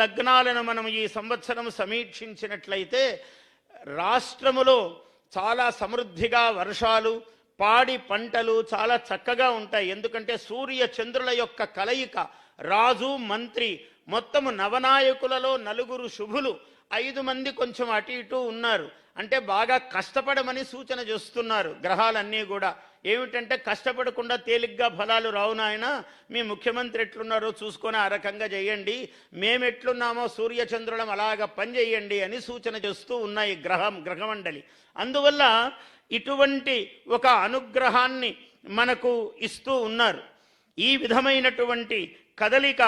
లగ్నాలను మనం ఈ సంవత్సరం సమీక్షించినట్లయితే రాష్ట్రములో చాలా సమృద్ధిగా వర్షాలు పాడి పంటలు చాలా చక్కగా ఉంటాయి. ఎందుకంటే సూర్య చంద్రుల యొక్క కలయిక రాజు మంత్రి మొత్తము నవనాయకులలో నలుగురు శుభులు ఐదు మంది కొంచెం అటు ఇటు ఉన్నారు. అంటే బాగా కష్టపడమని సూచన చేస్తున్నారు గ్రహాలన్నీ కూడా. ఏమిటంటే కష్టపడకుండా తేలిగ్గా ఫలాలు రావు నాయన. మీ ముఖ్యమంత్రి ఎట్లున్నారో చూసుకొని ఆ రకంగా చేయండి. మేము ఎట్లున్నామో సూర్యచంద్రులం అలాగ పనిచేయండి అని సూచన చేస్తూ ఉన్నాయి గ్రహం గ్రహమండలి. అందువల్ల ఇటువంటి ఒక అనుగ్రహాన్ని మనకు ఇస్తూ ఉన్నారు. ఈ విధమైనటువంటి కదలిక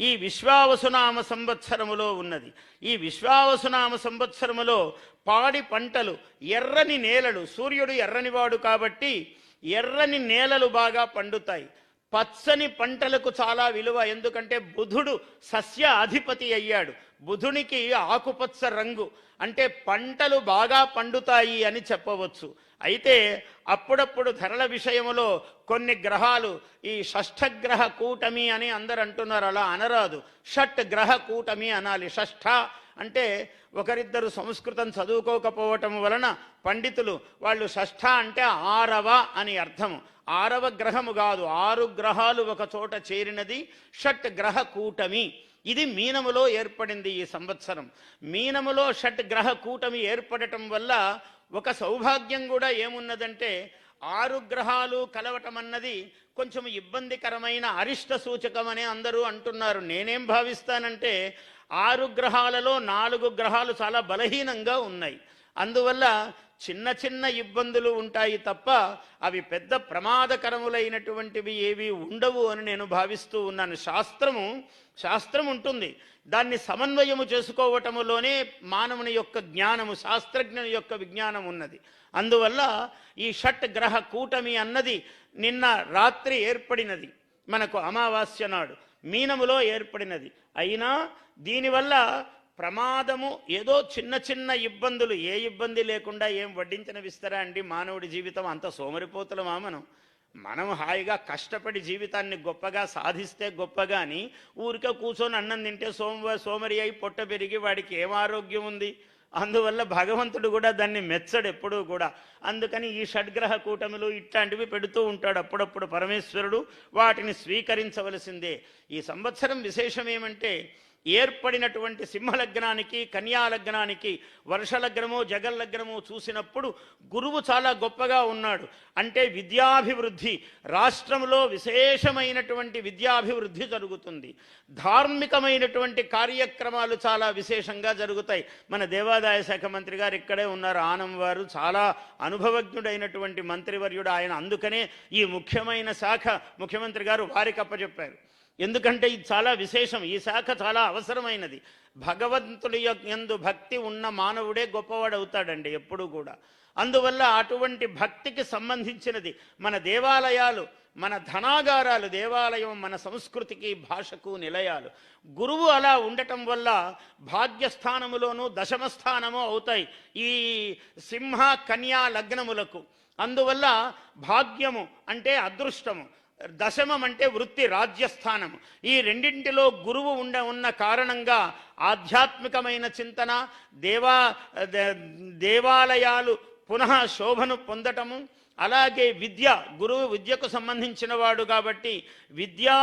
ఈ విశ్వావసునామ సంవత్సరములో ఉన్నది. ఈ విశ్వావసునామ సంవత్సరములో పాడి పంటలు ఎర్రని నేలలు సూర్యుడు ఎర్రనివాడు కాబట్టి ఎర్రని నేలలు బాగా పండుతాయి. పచ్చని పంటలకు చాలా విలువ. ఎందుకంటే బుధుడు సస్య అధిపతి అయ్యాడు. బుధునికి ఆకుపచ్చ రంగు. అంటే పంటలు బాగా పండుతాయి అని చెప్పవచ్చు. అయితే అప్పుడప్పుడు ధరల విషయములో కొన్ని గ్రహాలు ఈ షష్ఠగ్రహ కూటమి అని అందరు అంటున్నారు. అలా అనరాదు. షట్ గ్రహ కూటమి అనాలి. షష్ఠ అంటే ఒకరిద్దరు సంస్కృతం చదువుకోకపోవటం వలన పండితులు వాళ్ళు షష్ఠ అంటే ఆరవ అని అర్థము. ఆరవ గ్రహము కాదు. ఆరు గ్రహాలు ఒక చోట చేరినది షట్ గ్రహ కూటమి. ఇది మీనములో ఏర్పడింది ఈ సంవత్సరం. మీనములో షట్ గ్రహ కూటమి ఏర్పడటం వల్ల ఒక సౌభాగ్యం కూడా ఏమున్నదంటే ఆరు గ్రహాలు కలవటం అన్నది కొంచెం ఇబ్బందికరమైన అరిష్ట సూచకం అని అందరూ అంటున్నారు. నేనేం భావిస్తానంటే ఆరు గ్రహాలలో నాలుగు గ్రహాలు చాలా బలహీనంగా ఉన్నాయి. అందువల్ల చిన్న చిన్న ఇబ్బందులు ఉంటాయి తప్ప అవి పెద్ద ప్రమాదకరములైనటువంటివి ఏవి ఉండవు అని నేను భావిస్తూ ఉన్నాను. శాస్త్రము శాస్త్రం ఉంటుంది. దాన్ని సమన్వయము చేసుకోవటములోనే మానవుని యొక్క జ్ఞానము శాస్త్రజ్ఞుని యొక్క విజ్ఞానం ఉన్నది. అందువల్ల ఈ షట్ గ్రహ కూటమి అన్నది నిన్న రాత్రి ఏర్పడినది. మనకు అమావాస్య నాడు మీనములో ఏర్పడినది. అయినా దీనివల్ల ప్రమాదము ఏదో చిన్న చిన్న ఇబ్బందులు ఏ ఇబ్బంది లేకుండా ఏం వడ్డించిన విస్తరా అండి మానవుడి జీవితం? అంత సోమరిపోతులమా మనం? మనం హాయిగా కష్టపడి జీవితాన్ని గొప్పగా సాధిస్తే గొప్పగాని ఊరికే కూర్చొని అన్నం తింటే సోమ సోమరి అయి పొట్ట పెరిగి వాడికి ఏం ఆరోగ్యం ఉంది? అందువల్ల భగవంతుడు కూడా దాన్ని మెచ్చడు ఎప్పుడూ కూడా. అందుకని ఈ షడ్గ్రహ కూటములు ఇట్లాంటివి పెడుతూ ఉంటాడు అప్పుడప్పుడు పరమేశ్వరుడు. వాటిని స్వీకరించవలసిందే. ఈ సంవత్సరం విశేషం ఏమంటే ఏర్పడినటువంటి సింహలగ్నానికి కన్యాలగ్నానికి వర్షలగ్నము జగల్లగ్నము చూసినప్పుడు గురువు చాలా గొప్పగా ఉన్నాడు. అంటే విద్యాభివృద్ధి రాష్ట్రంలో విశేషమైనటువంటి విద్యాభివృద్ధి జరుగుతుంది. ధార్మికమైనటువంటి కార్యక్రమాలు చాలా విశేషంగా జరుగుతాయి. మన దేవాదాయ శాఖ మంత్రి గారు ఇక్కడే ఉన్నారు. ఆనం వారు చాలా అనుభవజ్ఞుడైనటువంటి మంత్రివర్యుడు ఆయన. అందుకనే ఈ ముఖ్యమైన శాఖ ముఖ్యమంత్రి గారు వారికి అప్పచెప్పారు. ఎందుకంటే ఇది చాలా విశేషం. ఈ శాఖ చాలా అవసరమైనది. భగవంతుడి యొక్క యందు భక్తి ఉన్న మానవుడే గొప్పవాడు అవుతాడండి ఎప్పుడూ కూడా. అందువల్ల అటువంటి భక్తికి సంబంధించినది మన దేవాలయాలు మన ధనాగారాలు దేవాలయం మన సంస్కృతికి భాషకు నిలయాలు. గురువు అలా ఉండటం వల్ల భాగ్యస్థానములోను దశమ స్థానము అవుతాయి ఈ సింహ కన్యా లగ్నములకు. అందువల్ల భాగ్యము అంటే అదృష్టము. దశమం అంటే వృత్తి రాజ్యస్థానం ఈ రెండింటిలో గురువు ఉండ ఉన్న కారణంగా ఆధ్యాత్మికమైన చింతన దేవా దేవాలయాలు పునః శోభను పొందటము అలాగే విద్య గురువు విద్యకు సంబంధించిన వాడు కాబట్టి విద్యా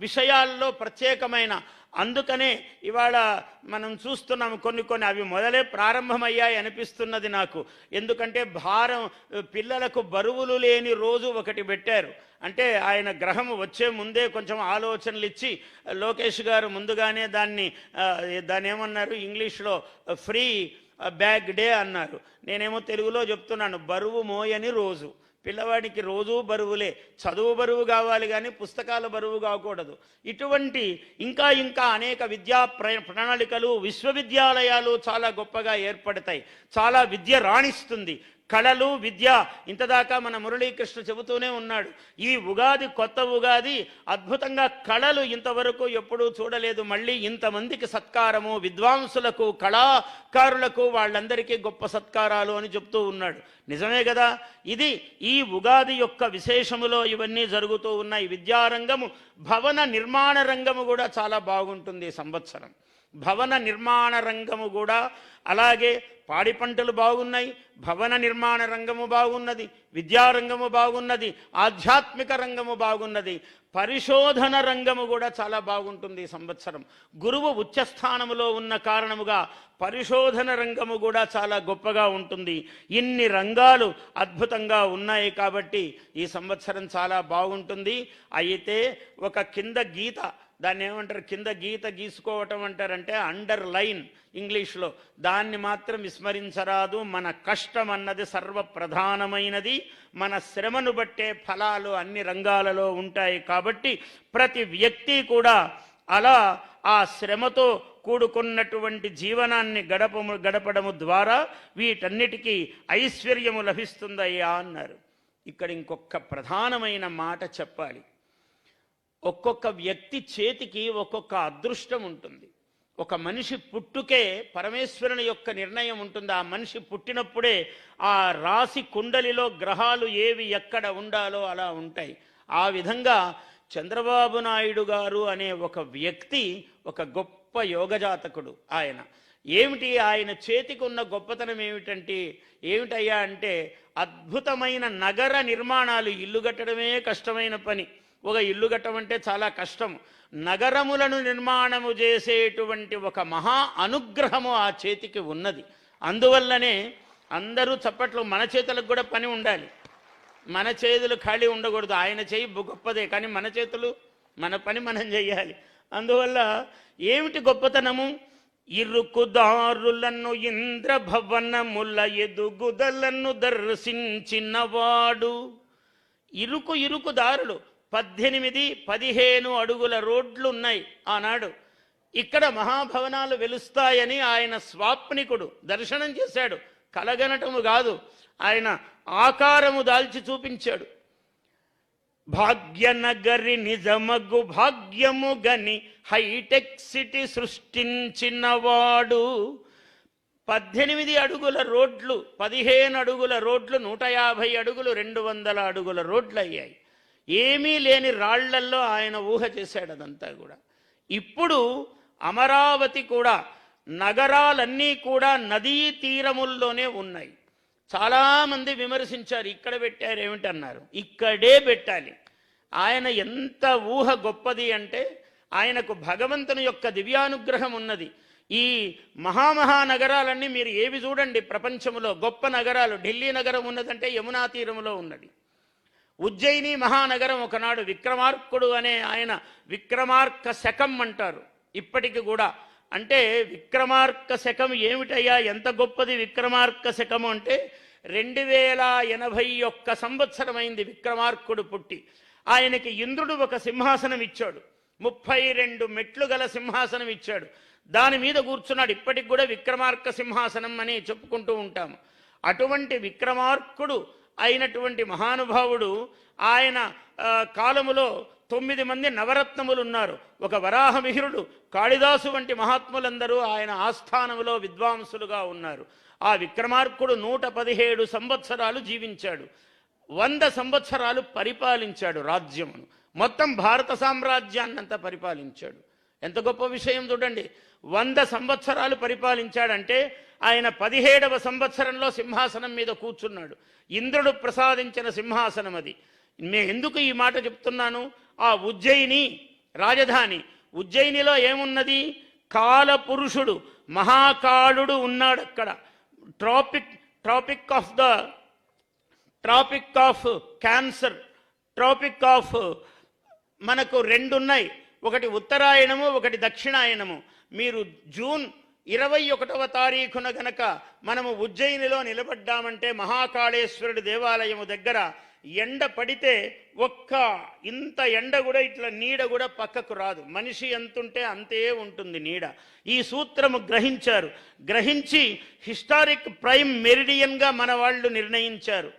విషయాల్లో ప్రత్యేకమైన అందుకనే ఇవాళ మనం చూస్తున్నాము కొన్ని కొన్ని అవి మొదలే ప్రారంభమయ్యాయి అనిపిస్తున్నది నాకు. ఎందుకంటే భారం పిల్లలకు బరువులు లేని రోజు ఒకటి పెట్టారు. అంటే ఆయన గ్రహం వచ్చే ముందే కొంచెం ఆలోచనలు ఇచ్చి లోకేష్ గారు ముందుగానే దాన్ని దాని దాన్ని ఏమన్నారు? ఇంగ్లీష్లో ఫ్రీ బ్యాగ్ డే అన్నారు. నేనేమో తెలుగులో చెప్తున్నాను బరువు మోయని రోజు. పిల్లవాడికి రోజూ బరువులే. చదువు బరువు కావాలి కానీ పుస్తకాల బరువు కాకూడదు. ఇటువంటి ఇంకా ఇంకా అనేక విద్యా ప్ర ప్రణాళికలు విశ్వవిద్యాలయాలు చాలా గొప్పగా ఏర్పడతాయి. చాలా విద్య రాణిస్తుంది. కళలు విద్య ఇంతదాకా మన మురళీకృష్ణ చెబుతూనే ఉన్నాడు. ఈ ఉగాది కొత్త ఉగాది అద్భుతంగా కళలు ఇంతవరకు ఎప్పుడూ చూడలేదు. మళ్ళీ ఇంతమందికి సత్కారము విద్వాంసులకు కళాకారులకు వాళ్ళందరికీ గొప్ప సత్కారాలు అని చెప్తూ ఉన్నాడు. నిజమే కదా? ఇది ఈ ఉగాది యొక్క విశేషములో ఇవన్నీ జరుగుతూ ఉన్నాయి. విద్యారంగము భవన నిర్మాణ రంగము కూడా చాలా బాగుంటుంది సంవత్సరం. భవన నిర్మాణ రంగము కూడా అలాగే పాడి పంటలు బాగున్నాయి భవన నిర్మాణ రంగము బాగున్నది విద్యారంగము బాగున్నది ఆధ్యాత్మిక రంగము బాగున్నది పరిశోధన రంగము కూడా చాలా బాగుంటుంది ఈ సంవత్సరం. గురువు ఉచ్చస్థానములో ఉన్న కారణముగా పరిశోధన రంగము కూడా చాలా గొప్పగా ఉంటుంది. ఇన్ని రంగాలు అద్భుతంగా ఉన్నాయి కాబట్టి ఈ సంవత్సరం చాలా బాగుంటుంది. అయితే ఒక కింద గీత దాన్ని ఏమంటారు? కింద గీత గీసుకోవటం అంటారంటే అండర్ లైన్ ఇంగ్లీష్లో. దాన్ని మాత్రం విస్మరించరాదు. మన కష్టం అన్నది సర్వప్రధానమైనది. మన శ్రమను బట్టే ఫలాలు అన్ని రంగాలలో ఉంటాయి కాబట్టి ప్రతి వ్యక్తి కూడా అలా ఆ శ్రమతో కూడుకున్నటువంటి జీవనాన్ని గడపము గడపడము ద్వారా వీటన్నిటికీ ఐశ్వర్యము లభిస్తుందయ్యా అన్నారు. ఇక్కడ ఇంకొక ప్రధానమైన మాట చెప్పాలి. ఒక్కొక్క వ్యక్తి చేతికి ఒక్కొక్క అదృష్టం ఉంటుంది. ఒక మనిషి పుట్టుకే పరమేశ్వరుని యొక్క నిర్ణయం ఉంటుంది. ఆ మనిషి పుట్టినప్పుడే ఆ రాశి కుండలిలో గ్రహాలు ఏవి ఎక్కడ ఉండాలో అలా ఉంటాయి. ఆ విధంగా చంద్రబాబు నాయుడు గారు అనే ఒక వ్యక్తి ఒక గొప్ప యోగజాతకుడు ఆయన. ఏమిటి? ఆయన చేతికి ఉన్న గొప్పతనం ఏమిటంటే ఏమిటయ్యా అంటే అద్భుతమైన నగర నిర్మాణాలు ఇల్లు కట్టడమే కష్టమైన పని. ఒక ఇల్లు కట్టమంటే చాలా కష్టం. నగరములను నిర్మాణము చేసేటువంటి ఒక మహా అనుగ్రహము ఆ చేతికి ఉన్నది. అందువల్లనే అందరూ చప్పట్లు మన చేతులకు కూడా పని ఉండాలి. మన చేతులు ఖాళీ ఉండకూడదు. ఆయన చేయి బు- గొప్పదే కానీ మన చేతులు మన పని మనం చేయాలి. అందువల్ల ఏమిటి గొప్పతనము? ఇరుకుదారులను ఇంద్రభవనముల ఎదుగుదలను దర్శించినవాడు. ఇరుకు ఇరుకు దారులు. పద్దెనిమిది పదిహేను అడుగుల రోడ్లు ఉన్నాయి ఆనాడు. ఇక్కడ మహాభవనాలు వెలుస్తాయని ఆయన స్వాప్నికుడు దర్శనం చేశాడు. కలగనటము కాదు ఆయన ఆకారము దాల్చి చూపించాడు. భాగ్యనగరి నిజమగు భాగ్యము గని హైటెక్ సిటీ సృష్టించినవాడు. పద్దెనిమిది అడుగుల రోడ్లు పదిహేను అడుగుల రోడ్లు నూట యాభై అడుగులు రెండు వందల అడుగుల రోడ్లు అయ్యాయి ఏమీ లేని రాళ్ళల్లో ఆయన ఊహ చేశాడు అదంతా కూడా. ఇప్పుడు అమరావతి కూడా నగరాలన్నీ కూడా నదీ తీరముల్లోనే ఉన్నాయి. చాలామంది విమర్శించారు ఇక్కడ పెట్టారు ఏమిటన్నారు? ఇక్కడే పెట్టాలి. ఆయన ఎంత ఊహ గొప్పది అంటే ఆయనకు భగవంతుని యొక్క దివ్యానుగ్రహం ఉన్నది. ఈ మహామహా నగరాలన్నీ మీరు ఏవి చూడండి ప్రపంచంలో గొప్ప నగరాలు ఢిల్లీ నగరం ఉన్నదంటే యమునా తీరంలో ఉన్నది. ఉజ్జయిని మహానగరం ఒకనాడు విక్రమార్కుడు అనే ఆయన విక్రమార్క శకం అంటారు. ఇప్పటికి కూడా అంటే విక్రమార్క శకం ఏమిటయ్యా? ఎంత గొప్పది విక్రమార్క శకం అంటే రెండు వేల ఎనభై ఒక్క సంవత్సరమైంది విక్రమార్కుడు పుట్టి. ఆయనకి ఇంద్రుడు ఒక సింహాసనం ఇచ్చాడు. ముప్పై రెండు మెట్లు గల సింహాసనం ఇచ్చాడు. దాని మీద కూర్చున్నాడు. ఇప్పటికి కూడా విక్రమార్క సింహాసనం అని చెప్పుకుంటూ ఉంటాము. అటువంటి విక్రమార్కుడు అయినటువంటి మహానుభావుడు ఆయన కాలములో తొమ్మిది మంది నవరత్నములు ఉన్నారు ఒక వరాహమిహిరుడు కాళిదాసు వంటి మహాత్ములందరూ ఆయన ఆస్థానములో విద్వాంసులుగా ఉన్నారు. ఆ విక్రమార్కుడు నూట పదిహేడు సంవత్సరాలు జీవించాడు. వంద సంవత్సరాలు పరిపాలించాడు రాజ్యమును. మొత్తం భారత సామ్రాజ్యాన్నంతా పరిపాలించాడు. ఎంత గొప్ప విషయం చూడండి. వంద సంవత్సరాలు పరిపాలించాడంటే ఆయన పదిహేడవ సంవత్సరంలో సింహాసనం మీద కూర్చున్నాడు. ఇంద్రుడు ప్రసాదించిన సింహాసనం అది. నేను ఎందుకు ఈ మాట చెప్తున్నాను? ఆ ఉజ్జయిని రాజధాని. ఉజ్జయినిలో ఏమున్నది? కాలపురుషుడు మహాకాళుడు ఉన్నాడు అక్కడ. Tropic tropic of the tropic of cancer tropic of మనకు రెండు ఉన్నాయి. ఒకటి ఉత్తరాయణము ఒకటి దక్షిణాయనము మీరు జూన్ ఇరవై ఒకటవ తారీఖున గనక మనము ఉజ్జయినిలో నిలబడ్డామంటే మహాకాళేశ్వరుడి దేవాలయము దగ్గర ఎండ పడితే ఒక్క ఇంత ఎండ కూడా ఇట్లా నీడ కూడా పక్కకు రాదు. మనిషి ఎంతుంటే అంతే ఉంటుంది నీడ. ఈ సూత్రము గ్రహించారు. గ్రహించి హిస్టారిక్ ప్రైమ్ మెరిడియన్గా మన వాళ్ళు నిర్ణయించారు.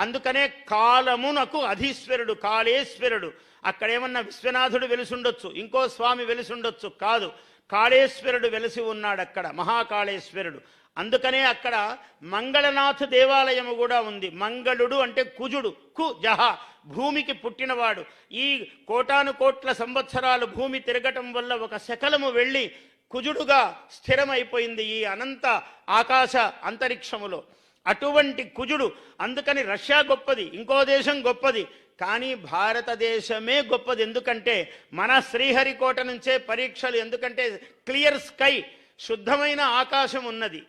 అందుకనే కాలమునకు అధీశ్వరుడు కాళేశ్వరుడు. అక్కడేమన్నా విశ్వనాథుడు వెలుసుండొచ్చు ఇంకో స్వామి వెలిసుండొచ్చు కాదు. కాళేశ్వరుడు వెలసి ఉన్నాడు అక్కడ మహాకాళేశ్వరుడు. అందుకనే అక్కడ మంగళనాథ దేవాలయము కూడా ఉంది. మంగళుడు అంటే కుజుడు కు జహ భూమికి పుట్టినవాడు. ఈ కోటాను కోట్ల సంవత్సరాలు భూమి తిరగటం వల్ల ఒక శకలము వెళ్ళి కుజుడుగా స్థిరమైపోయింది ఈ అనంత ఆకాశ అంతరిక్షములో. అటువంటి కుజుడు అందుకని రష్యా గొప్పది ఇంకో దేశం గొప్పది. కానీ భారతదేశమే గొప్పది. ఎందుకంటే మన శ్రీహరికోట నుంచే పరీక్షలు ఎందుకంటే క్లియర్ స్కై శుద్ధమైన ఆకాశం ఉన్నది.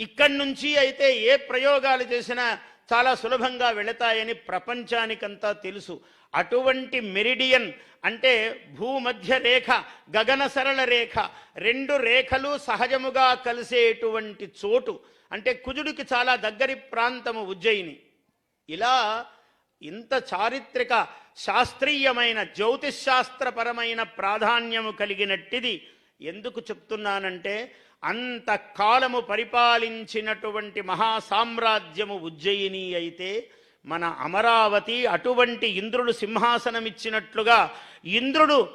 ఇక్కడి నుంచి అయితే ఏ ప్రయోగాలు చేసినా చాలా సులభంగా వెళతాయని ప్రపంచానికంతా తెలుసు. అటువంటి మెరిడియన్ అంటే భూమధ్య రేఖ గగన సరళ రేఖ రెండు రేఖలు సహజముగా కలిసేటువంటి చోటు. అంటే కుజుడికి చాలా దగ్గరి ప్రాంతము ఉజ్జయిని. ఇలా ఇంత చారిత్రక శాస్త్రీయమైన జ్యోతిశాస్త్రపరమైన ప్రాధాన్యము కలిగినట్టిది. ఎందుకు చెప్తున్నానంటే అంత కాలము పరిపాలించినటువంటి మహాసామ్రాజ్యము ఉజ్జయిని అయితే మన అమరావతి అటువంటి ఇంద్రుడు సింహాసనమిచ్చినట్లుగా ఇంద్రుడు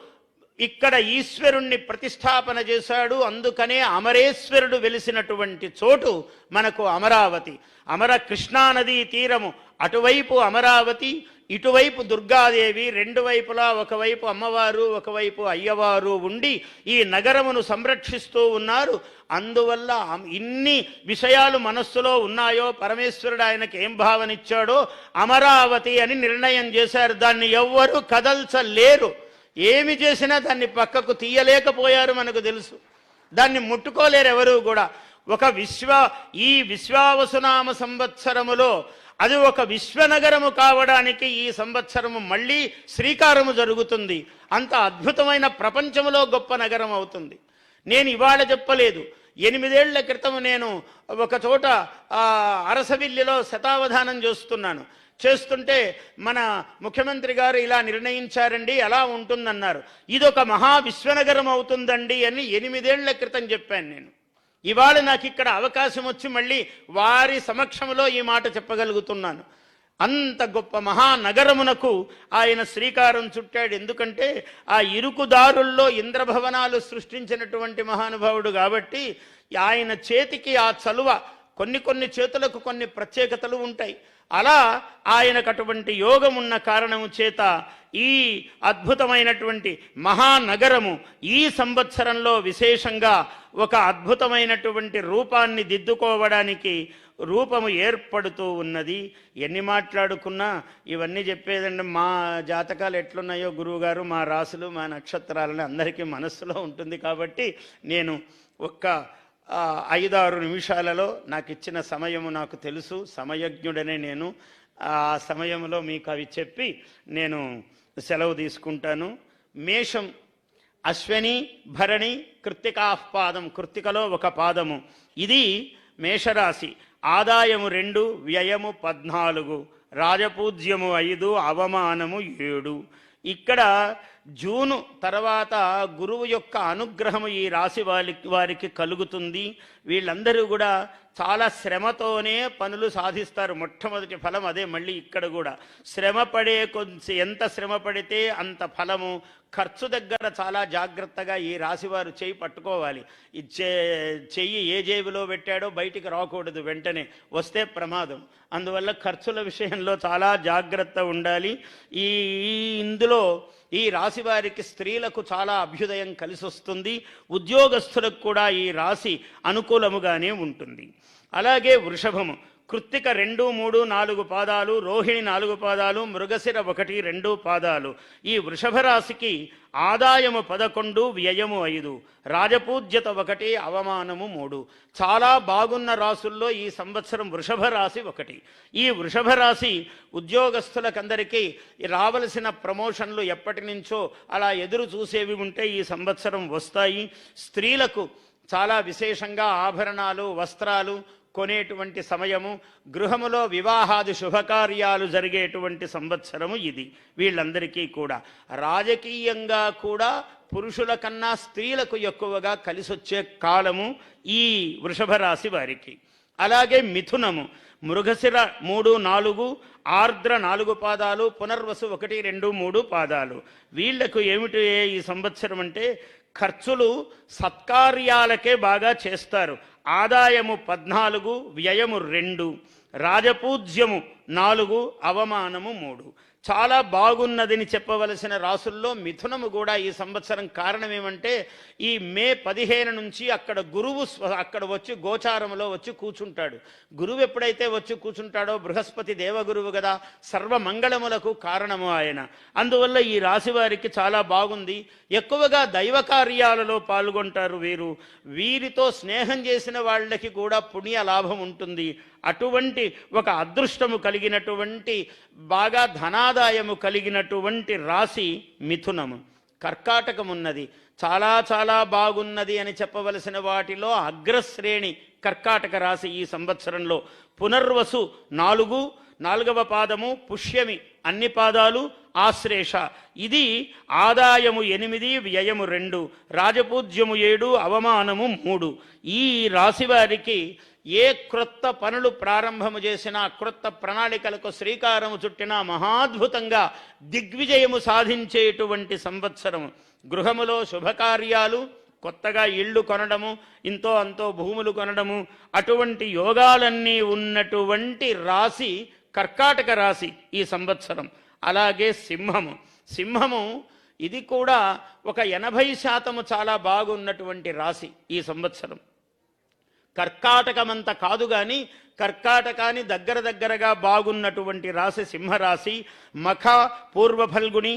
ఇక్కడ ఈశ్వరుణ్ణి ప్రతిష్టాపన చేశాడు. అందుకనే అమరేశ్వరుడు వెలిసినటువంటి చోటు మనకు అమరావతి. అమర కృష్ణానదీ తీరము. అటువైపు అమరావతి ఇటువైపు దుర్గాదేవి రెండు వైపులా ఒకవైపు అమ్మవారు ఒకవైపు అయ్యవారు ఉండి ఈ నగరమును సంరక్షిస్తూ ఉన్నారు. అందువల్ల ఇన్ని విషయాలు మనస్సులో ఉన్నాయో పరమేశ్వరుడు ఆయనకి ఏం భావనిచ్చాడో అమరావతి అని నిర్ణయం చేశారు. దాన్ని ఎవ్వరూ కదల్చలేరు. ఏమి చేసినా దాన్ని పక్కకు తీయలేకపోయారు మనకు తెలుసు. దాన్ని ముట్టుకోలేరు ఎవరు కూడా. ఒక విశ్వ ఈ విశ్వావసునామ సంవత్సరములో అది ఒక విశ్వనగరము కావడానికి ఈ సంవత్సరము మళ్ళీ శ్రీకారము జరుగుతుంది. అంత అద్భుతమైన ప్రపంచంలో గొప్ప నగరం అవుతుంది. నేను ఇవాళ చెప్పలేదు. ఎనిమిదేళ్ళ క్రితం నేను ఒక చోట అరసవిల్లిలో శతావధానం చేస్తున్నాను. చేస్తుంటే మన ముఖ్యమంత్రి గారు ఇలా నిర్ణయించారండి ఎలా ఉంటుందన్నారు. ఇదొక మహా విశ్వనగరం అవుతుందండి అని ఎనిమిదేళ్ళ క్రితం చెప్పాను నేను. ఇవాళ నాకు ఇక్కడ అవకాశం వచ్చి మళ్ళీ వారి సమక్షంలో ఈ మాట చెప్పగలుగుతున్నాను. అంత గొప్ప మహానగరమునకు ఆయన శ్రీకారం చుట్టాడు. ఎందుకంటే ఆ ఇరుకుదారుల్లో ఇంద్రభవనాలు సృష్టించినటువంటి మహానుభావుడు కాబట్టి ఆయన చేతికి ఆ చలువ కొన్ని కొన్ని చేతులకు కొన్ని ప్రత్యేకతలు ఉంటాయి. అలా ఆయనకు అటువంటి యోగం ఉన్న కారణము చేత ఈ అద్భుతమైనటువంటి మహానగరము ఈ సంవత్సరంలో విశేషంగా ఒక అద్భుతమైనటువంటి రూపాన్ని దిద్దుకోవడానికి రూపము ఏర్పడుతూ ఉన్నది. ఎన్ని మాట్లాడుకున్నా ఇవన్నీ చెప్పేదండి మా జాతకాలు ఎట్లున్నాయో గురువుగారు మా రాసులు మా నక్షత్రాలని అందరికీ మనస్సులో ఉంటుంది కాబట్టి నేను ఒక్క ఐదారు నిమిషాలలో నాకు ఇచ్చిన సమయము నాకు తెలుసు. సమయజ్ఞుడనే నేను. ఆ సమయంలో మీకు అవి చెప్పి నేను సెలవు తీసుకుంటాను. మేషం అశ్వని భరణి కృత్తికాపాదం కృత్తికలో ఒక పాదము. ఇది మేషరాశి. ఆదాయము రెండు వ్యయము పద్నాలుగు. రాజపూజ్యము ఐదు అవమానము ఏడు. ఇక్కడ జూను తర్వాత గురువు యొక్క అనుగ్రహము ఈ రాశి వారికి వారికి కలుగుతుంది. వీళ్ళందరూ కూడా చాలా శ్రమతోనే పనులు సాధిస్తారు. మొట్టమొదటి ఫలం అదే మళ్ళీ ఇక్కడ కూడా. శ్రమ పడే కొంచెం ఎంత శ్రమ పడితే అంత ఫలము ఖర్చు దగ్గర చాలా జాగ్రత్తగా ఈ రాశివారు చేయి పట్టుకోవాలి. ఈ చే చెయ్యి ఏ జేబులో పెట్టాడో బయటికి రాకూడదు వెంటనే. వస్తే ప్రమాదం. అందువల్ల ఖర్చుల విషయంలో చాలా జాగ్రత్త ఉండాలి. ఈ ఇందులో ఈ రాశి వారికి స్త్రీలకు చాలా అభ్యుదయం కలిసి వస్తుంది. ఉద్యోగస్తులకు కూడా ఈ రాశి అనుకూలముగానే ఉంటుంది. అలాగే వృషభము. కృత్తిక రెండు మూడు నాలుగు పాదాలు రోహిణి నాలుగు పాదాలు మృగశిర ఒకటి రెండు పాదాలు. ఈ వృషభ రాశికి ఆదాయము పదకొండు వ్యయము ఐదు. రాజపూజ్యత ఒకటి అవమానము మూడు. చాలా బాగున్న రాసుల్లో ఈ సంవత్సరం వృషభ రాశి ఒకటి. ఈ వృషభ రాశి ఉద్యోగస్తులకందరికీ రావలసిన ప్రమోషన్లు ఎప్పటి నుంచో అలా ఎదురు చూసేవి ఉంటే ఈ సంవత్సరం వస్తాయి. స్త్రీలకు చాలా విశేషంగా ఆభరణాలు వస్త్రాలు కొనేటువంటి సమయము గృహములో వివాహాది శుభకార్యాలు జరిగేటువంటి సంవత్సరము ఇది వీళ్ళందరికీ కూడా. రాజకీయంగా కూడా పురుషుల కన్నా స్త్రీలకు ఎక్కువగా కలిసొచ్చే కాలము ఈ వృషభ రాశి వారికి. అలాగే మిథునము మృగశిర మూడు నాలుగు ఆర్ద్ర నాలుగు పాదాలు పునర్వసు ఒకటి రెండు మూడు పాదాలు. వీళ్ళకు ఏమిటి ఈ సంవత్సరం అంటే ఖర్చులు సత్కార్యాలకే బాగా చేస్తారు. ఆదాయము పద్నాలుగు వ్యయము రెండు రాజపూజ్యము నాలుగు అవమానము మూడు. చాలా బాగున్నదని చెప్పవలసిన రాసుల్లో మిథునము కూడా ఈ సంవత్సరం కారణం ఏమంటే ఈ మే పదిహేను నుంచి అక్కడ గురువు అక్కడ వచ్చి గోచారములో వచ్చి కూర్చుంటాడు గురువు ఎప్పుడైతే వచ్చి కూర్చుంటాడో బృహస్పతి దేవగురువు కదా సర్వమంగళములకు కారణము ఆయన. అందువల్ల ఈ రాశి వారికి చాలా బాగుంది. ఎక్కువగా దైవ కార్యాలలో పాల్గొంటారు వీరు. వీరితో స్నేహం చేసిన వాళ్ళకి కూడా పుణ్య లాభం ఉంటుంది. అటువంటి ఒక అదృష్టము కలిగినటువంటి బాగా ఆదాయము కలిగినటువంటి రాశి మిథునము. కర్కాటకం ఉన్నది చాలా చాలా బాగున్నది అని చెప్పవలసిన వాటిలో అగ్రశ్రేణి కర్కాటక రాశి ఈ సంవత్సరంలో. పునర్వసు నాలుగు నాలుగవ పాదము పుష్యమి అన్ని పాదాలు ఆశ్లేష ఇది ఆదాయము ఎనిమిది వ్యయము రెండు రాజపూజ్యము ఏడు అవమానము మూడు. ఈ రాశి వారికి ఏ క్రొత్త పనులు ప్రారంభము చేసినా క్రొత్త ప్రణాళికలకు శ్రీకారము చుట్టినా మహాద్భుతంగా దిగ్విజయము సాధించేటువంటి సంవత్సరము. గృహములో శుభకార్యాలు కొత్తగా ఇళ్ళు కొనడము ఇంతో అంతో భూములు కొనడము అటువంటి యోగాలన్నీ ఉన్నటువంటి రాశి కర్కాటక రాశి ఈ సంవత్సరం. అలాగే సింహము. సింహము ఇది కూడా ఒక ఎనభై శాతము చాలా బాగున్నటువంటి రాశి ఈ సంవత్సరం. కర్కాటకమంత కాదు కానీ కర్కాటకాన్ని దగ్గర దగ్గరగా బాగున్నటువంటి రాశి సింహరాశి మఖ పూర్వ ఫల్గుని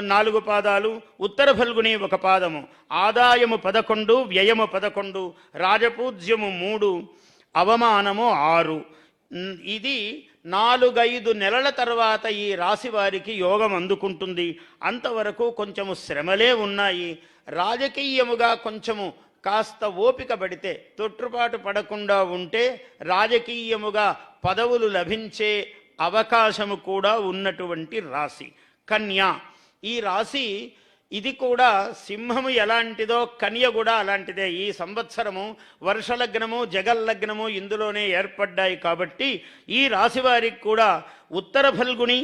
నాలుగు పాదాలు ఉత్తర ఫల్గుని ఒక పాదము. ఆదాయము పదకొండు వ్యయము పదకొండు రాజపూజ్యము మూడు అవమానము ఆరు. ఇది నాలుగైదు నెలల తర్వాత ఈ రాశి వారికి యోగం అందుకుంటుంది. అంతవరకు కొంచెము శ్రమలే ఉన్నాయి. రాజకీయముగా కొంచెము కాస్త ఓపిక పడితే తొట్టుపాటు పడకుండా ఉంటే రాజకీయముగా పదవులు లభించే అవకాశము కూడా ఉన్నటువంటి రాశి. కన్యా ఈ రాశి ఇది కూడా సింహము ఎలాంటిదో కన్య కూడా అలాంటిదే. ఈ సంవత్సరము వర్షలగ్నము జగల్లగ్నము ఇందులోనే ఏర్పడ్డాయి కాబట్టి ఈ రాశి వారికి కూడా ఉత్తర ఫల్గుని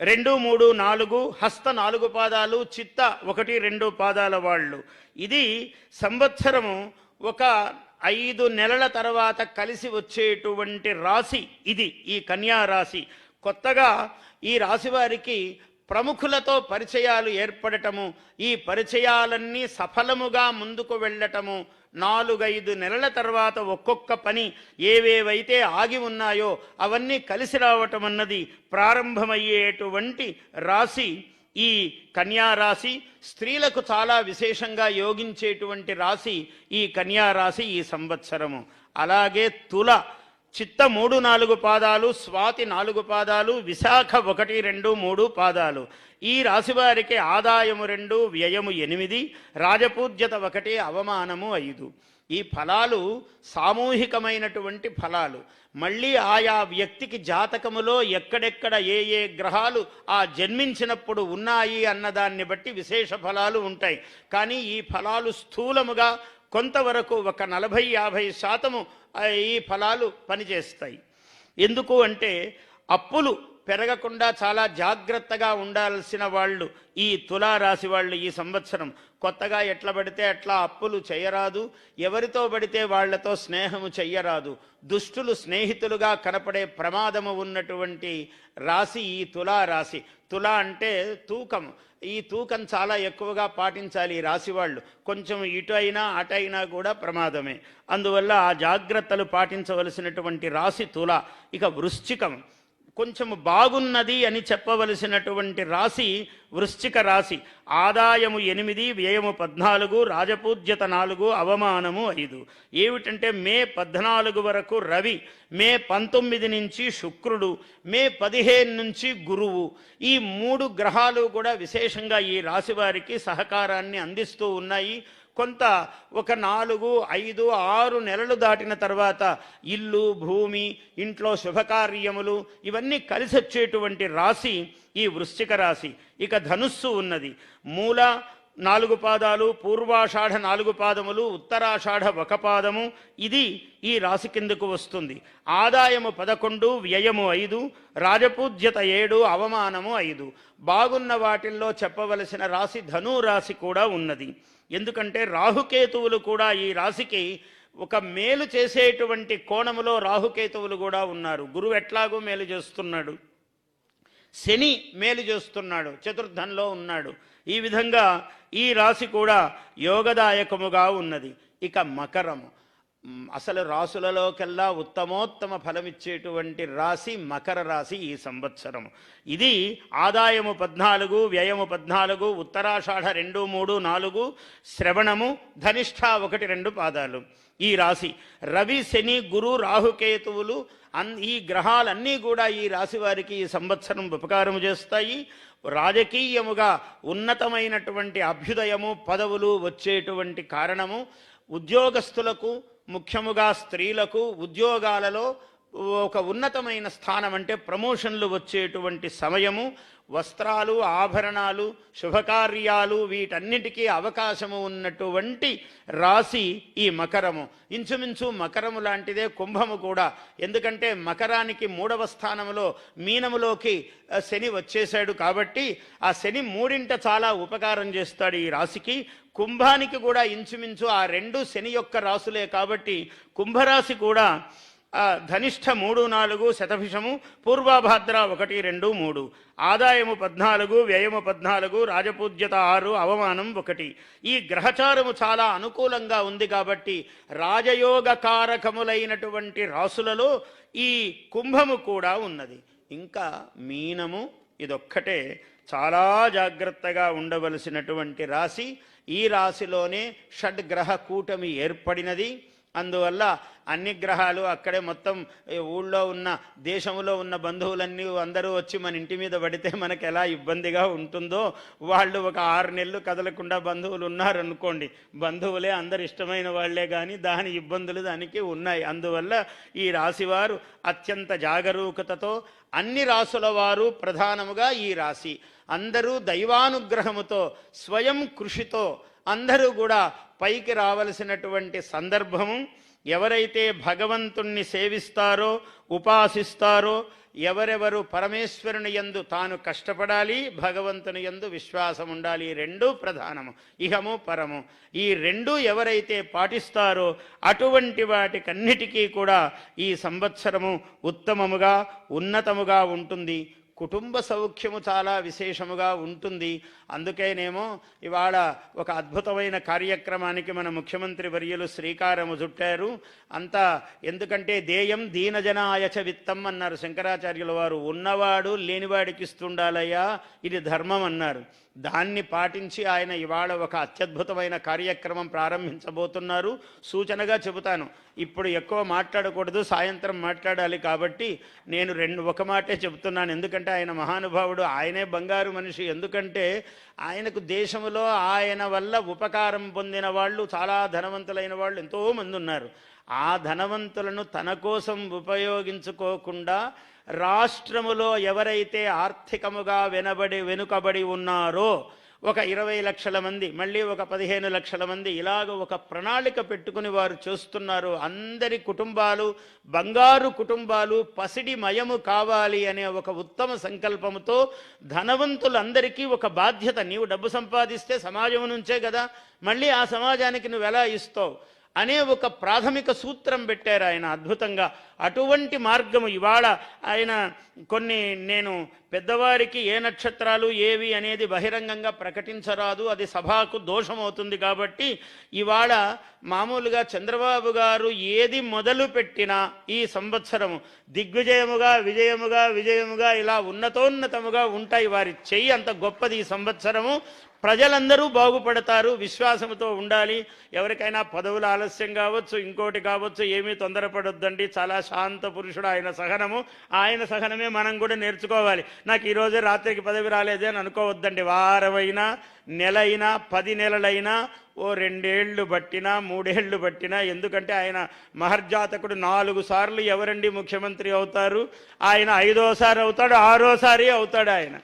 రెండు మూడు నాలుగు హస్త నాలుగు పాదాలు చిత్త ఒకటి రెండు పాదాల వాళ్ళు. ఇది సంవత్సరము ఒక ఐదు నెలల తర్వాత కలిసి వచ్చేటువంటి రాశి ఇది ఈ కన్యా రాశి. కొత్తగా ఈ రాశి వారికి ప్రముఖులతో పరిచయాలు ఏర్పడటము ఈ పరిచయాలన్నీ సఫలముగా ముందుకు వెళ్ళటము నాలుగైదు నెలల తర్వాత ఒక్కొక్క పని ఏవేవైతే ఆగి ఉన్నాయో అవన్నీ కలిసి రావటం అన్నది ప్రారంభమయ్యేటువంటి రాశి. ఈ కన్యా రాశి స్త్రీలకు చాలా విశేషంగా యోగించేటువంటి రాశి ఈ కన్యా రాశి ఈ సంవత్సరము. అలాగే తుల చిత్త మూడు నాలుగు పాదాలు స్వాతి నాలుగు పాదాలు విశాఖ ఒకటి రెండు మూడు పాదాలు. ఈ రాశివారికి ఆదాయము రెండు వ్యయము ఎనిమిది రాజపూజ్యత ఒకటి అవమానము ఐదు. ఈ ఫలాలు సామూహికమైనటువంటి ఫలాలు. మళ్ళీ ఆయా వ్యక్తికి జాతకములో ఎక్కడెక్కడ ఏ ఏ గ్రహాలు ఆ జన్మించినప్పుడు ఉన్నాయి అన్నదాన్ని బట్టి విశేష ఫలాలు ఉంటాయి. కానీ ఈ ఫలాలు స్థూలముగా కొంతవరకు ఒక నలభై యాభై శాతము ఈ ఫలాలు పనిచేస్తాయి. ఎందుకు అంటే అప్పులు పెరగకుండా చాలా జాగ్రత్తగా ఉండాల్సిన వాళ్ళు ఈ తులారాశి వాళ్ళు ఈ సంవత్సరం. కొత్తగా ఎట్లా పడితే అట్లా అప్పులు చేయరాదు. ఎవరితో పడితే వాళ్ళతో స్నేహము చెయ్యరాదు. దుష్టులు స్నేహితులుగా కనపడే ప్రమాదము ఉన్నటువంటి రాశి ఈ తులారాశి. తుల అంటే తూకం. ఈ తూకం చాలా ఎక్కువగా పాటించాలి ఈ రాశి వాళ్ళు. కొంచెం ఇటు అయినా అటు అయినా కూడా ప్రమాదమే. అందువల్ల ఆ జాగ్రత్తలు పాటించవలసినటువంటి రాశి తుల. ఇక వృశ్చికం. కొంచెం బాగున్నది అని చెప్పవలసినటువంటి రాశి వృశ్చిక రాశి. ఆదాయము ఎనిమిది వ్యయము పద్నాలుగు రాజపూజ్యత నాలుగు అవమానము ఐదు. ఏమిటంటే మే పద్నాలుగు వరకు రవి మే పంతొమ్మిది నుంచి శుక్రుడు మే పదిహేను నుంచి గురువు. ఈ మూడు గ్రహాలు కూడా విశేషంగా ఈ రాశి వారికి సహకారాన్ని అందిస్తూ ఉన్నాయి. కొంత ఒక నాలుగు ఐదు ఆరు నెలలు దాటిన తర్వాత ఇల్లు భూమి ఇంట్లో శుభకార్యములు ఇవన్నీ కలిసి వచ్చేటువంటి రాశి ఈ వృశ్చిక రాశి. ఇక ధనుస్సు ఉన్నది. మూల నాలుగు పాదాలు పూర్వాషాఢ నాలుగు పాదములు ఉత్తరాషాఢ ఒక పాదము. ఇది ఈ రాశి కిందకు వస్తుంది. ఆదాయము పదకొండు వ్యయము ఐదు రాజపూజ్యత ఏడు అవమానము ఐదు. బాగున్న వాటిల్లో చెప్పవలసిన రాశి ధను రాశి కూడా ఉన్నది. ఎందుకంటే రాహుకేతువులు కూడా ఈ రాశికి ఒక మేలు చేసేటువంటి కోణములో రాహుకేతువులు కూడా ఉన్నారు. గురువు ఎట్లాగూ మేలు చేస్తున్నాడు. శని మేలు చేస్తున్నాడు. చతుర్థంలో ఉన్నాడు. ఈ విధంగా ఈ రాశి కూడా యోగదాయకముగా ఉన్నది. ఇక మకరము. అసలు రాసులలోకెల్లా ఉత్తమోత్తమ ఫలమిచ్చేటువంటి రాశి మకర రాశి ఈ సంవత్సరము ఇది ఆదాయము పద్నాలుగు వ్యయము పద్నాలుగు ఉత్తరాషాఢ రెండు మూడు నాలుగు శ్రవణము ధనిష్ఠ ఒకటి రెండు పాదాలు. ఈ రాశి రవి శని గురు రాహుకేతువులు అన్ ఈ గ్రహాలన్నీ కూడా ఈ రాశి వారికి ఈ సంవత్సరం ఉపకారం చేస్తాయి. రాజకీయముగా ఉన్నతమైనటువంటి అభ్యుదయము పదవులు వచ్చేటువంటి కారణము ఉద్యోగస్తులకు ముఖ్యముగా స్త్రీలకు ఉద్యోగాలలో ఒక ఉన్నతమైన స్థానం అంటే ప్రమోషన్లు వచ్చేటువంటి సమయము. వస్త్రాలు ఆభరణాలు శుభకార్యాలు వీటన్నిటికీ అవకాశము ఉన్నటువంటి రాశి ఈ మకరము. ఇంచుమించు మకరము లాంటిదే కుంభము కూడా. ఎందుకంటే మకరానికి మూడవ స్థానంలో మీనములోకి శని వచ్చేశాడు కాబట్టి ఆ శని మూడింట చాలా ఉపకారం చేస్తాడు ఈ రాశికి. కుంభానికి కూడా ఇంచుమించు ఆ రెండు శని యొక్క రాసులే కాబట్టి కుంభరాశి కూడా ధనిష్ట ధనిష్ఠ మూడు నాలుగు శతభిషము పూర్వభాద్ర ఒకటి రెండు మూడు ఆదాయము పద్నాలుగు వ్యయము పద్నాలుగు రాజపూజ్యత ఆరు అవమానం ఒకటి. ఈ గ్రహచారము చాలా అనుకూలంగా ఉంది కాబట్టి రాజయోగ కారకములైనటువంటి రాసులలో ఈ కుంభము కూడా ఉన్నది. ఇంకా మీనము ఇదొక్కటే. చాలా జాగ్రత్తగా ఉండవలసినటువంటి రాశి. ఈ రాశిలోనే షడ్గ్రహ కూటమి ఏర్పడినది. అందువల్ల అన్ని గ్రహాలు అక్కడే మొత్తం ఊళ్ళో ఉన్న దేశంలో ఉన్న బంధువులన్నీ అందరూ వచ్చి మన ఇంటి మీద పడితే మనకు ఎలా ఇబ్బందిగా ఉంటుందో వాళ్ళు ఒక ఆరు నెలలు కదలకుండా బంధువులు ఉన్నారనుకోండి. బంధువులే అందరు ఇష్టమైన వాళ్ళే కానీ దాని ఇబ్బందులు దానికి ఉన్నాయి. అందువల్ల ఈ రాశివారు అత్యంత జాగరూకతతో అన్ని రాసుల వారు ప్రధానముగా ఈ రాశి. అందరూ దైవానుగ్రహముతో స్వయం కృషితో అందరూ కూడా పైకి రావలసినటువంటి సందర్భము ఎవరైతే భగవంతుణ్ణి సేవిస్తారో ఉపాసిస్తారో ఎవరెవరు పరమేశ్వరుని యందు తాను కష్టపడాలి భగవంతుని యందు విశ్వాసం ఉండాలి రెండూ ప్రధానము ఇహము పరము. ఈ రెండు ఎవరైతే పాటిస్తారో అటువంటి వాటికన్నిటికీ కూడా ఈ సంవత్సరము ఉత్తమముగా ఉన్నతముగా ఉంటుంది. కుటుంబ సౌఖ్యము చాలా విశేషముగా ఉంటుంది. అందుకేనేమో ఇవాళ ఒక అద్భుతమైన కార్యక్రమానికి మన ముఖ్యమంత్రి వర్యులు శ్రీకారము చుట్టారు. అంతా ఎందుకంటే దేయం దీనజనాయచ విత్తం అన్నారు శంకరాచార్యుల వారు. ఉన్నవాడు లేనివాడికి ఇస్తుండాలయ్యా ఇది ధర్మం అన్నారు. దాన్ని పాటించి ఆయన ఇవాళ ఒక అత్యద్భుతమైన కార్యక్రమం ప్రారంభించబోతున్నారు. సూచనగా చెబుతాను. ఇప్పుడు ఎక్కువ మాట్లాడకూడదు సాయంత్రం మాట్లాడాలి కాబట్టి నేను రెండు ఒక మాటే చెబుతున్నాను. ఎందుకంటే ఆయన మహానుభావుడు ఆయనే బంగారు మనిషి. ఎందుకంటే ఆయనకు దేశంలో ఆయన వల్ల ఉపకారం పొందిన వాళ్ళు చాలా ధనవంతులైన వాళ్ళు ఎంతోమంది ఉన్నారు. ఆ ధనవంతులను తన కోసం ఉపయోగించుకోకుండా రాష్ట్రములో ఎవరైతే ఆర్థికముగా వెనబడి వెనుకబడి ఉన్నారో ఒక ఇరవై లక్షల మంది మళ్ళీ ఒక పదిహేను లక్షల మంది ఇలాగ ఒక ప్రణాళిక పెట్టుకుని వారు చేస్తున్నారు. అందరి కుటుంబాలు బంగారు కుటుంబాలు పసిడి మయము కావాలి అనే ఒక ఉత్తమ సంకల్పముతో ధనవంతులందరికీ ఒక బాధ్యత. నీవు డబ్బు సంపాదిస్తే సమాజం నుంచే కదా మళ్ళీ ఆ సమాజానికి నువ్వు ఎలా ఇస్తావు? అనే ఒక ప్రాథమిక సూత్రం పెట్టారు ఆయన అద్భుతంగా. అటువంటి మార్గము ఇవాళ ఆయన కొన్ని నేను పెద్దవారికి ఏ నక్షత్రాలు ఏవి అనేది బహిరంగంగా ప్రకటించరాదు అది సభకు దోషమవుతుంది కాబట్టి ఇవాళ మామూలుగా చంద్రబాబు గారు ఏది మొదలు పెట్టినా ఈ సంవత్సరము దిగ్విజయముగా విజయముగా విజయముగా ఇలా ఉన్నతోన్నతముగా ఉంటాయి వారి చెయ్యి అంత గొప్పది ఈ సంవత్సరము. ప్రజలందరూ బాగుపడతారు విశ్వాసంతో ఉండాలి. ఎవరికైనా పదవులు ఆలస్యం కావచ్చు ఇంకోటి కావచ్చు ఏమీ తొందరపడొద్దండి. చాలా శాంత పురుషుడు ఆయన సహనము. ఆయన సహనమే మనం కూడా నేర్చుకోవాలి. నాకు ఈరోజే రాత్రికి పదవి రాలేదే అని అనుకోవద్దండి. వారమైనా నెల అయినా పది నెలలైనా ఓ రెండేళ్ళు బట్టినా మూడేళ్ళు బట్టినా ఎందుకంటే ఆయన మహర్జాతకుడు నాలుగు సార్లు ఎవరండి ముఖ్యమంత్రి అవుతారు? ఆయన ఐదోసారి అవుతాడు ఆరోసారి అవుతాడు ఆయన.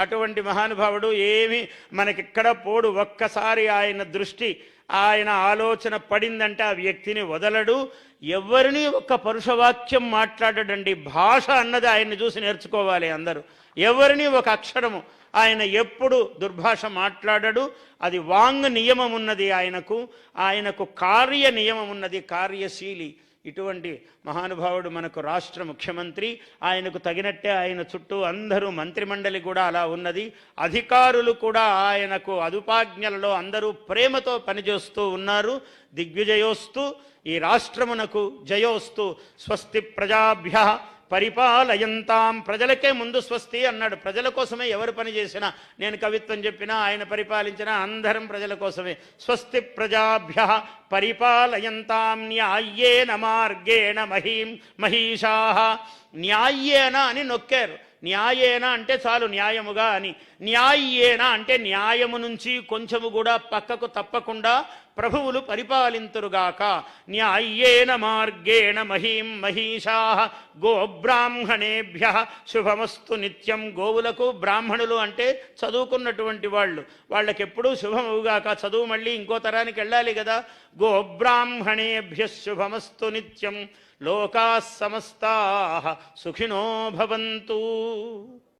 అటువంటి మహానుభావుడు ఏమి మనకిక్కడ పోడు. ఒక్కసారి ఆయన దృష్టి ఆయన ఆలోచన పడిందంటే ఆ వ్యక్తిని వదలడు. ఎవరిని ఒక్క పరుషవాక్యం మాట్లాడడండి. భాష అన్నది ఆయన్ని చూసి నేర్చుకోవాలి అందరూ. ఎవరిని ఒక అక్షరము ఆయన ఎప్పుడు దుర్భాష మాట్లాడడు. అది వాంగ్ నియమం ఉన్నది ఆయనకు. ఆయనకు కార్య నియమం ఉన్నది కార్యశీలి. ఇటువంటి మహానుభావుడు మనకు రాష్ట్ర ముఖ్యమంత్రి ఆయనకు తగినట్టే ఆయన చుట్టూ అందరూ మంత్రిమండలి కూడా అలా ఉన్నది. అధికారులు కూడా ఆయనకు అదుపాజ్ఞలలో అందరూ ప్రేమతో పనిచేస్తూ ఉన్నారు. దిగ్విజయోస్తు ఈ రాష్ట్రమునకు జయోస్తు స్వస్తి ప్రజాభ్య పరిపాలయంతాం. ప్రజలకే ముందు స్వస్తి అన్నాడు. ప్రజల కోసమే ఎవరు పని చేసినా నేను కవిత్వం చెప్పినా ఆయన పరిపాలించినా అందరం ప్రజల కోసమే. స్వస్తి ప్రజాభ్య పరిపాలయంతాం. న్యాయ్యేన మార్గేణ మహీం మహిషా. న్యాయేన అని నొక్కారు. న్యాయేన అంటే చాలు న్యాయముగా అని. న్యాయేన అంటే న్యాయము నుంచి కొంచెము కూడా పక్కకు తప్పకుండా ప్రభువులు పరిపాలింతురుగాక. న్యాయ్యేన మార్గేణ మహీం మహిషా గోబ్రాహ్మణేభ్య. శుభమస్తు నిత్యం గోవులకు బ్రాహ్మణులు అంటే చదువుకున్నటువంటి వాళ్ళు. వాళ్ళకెప్పుడూ శుభమవుగాక చదువు మళ్ళీ ఇంకో తరానికి వెళ్ళాలి కదా. గోబ్రాహ్మణేభ్య శుభమస్తు నిత్యం. లోకా సమస్తా సుఖినో భవంతు.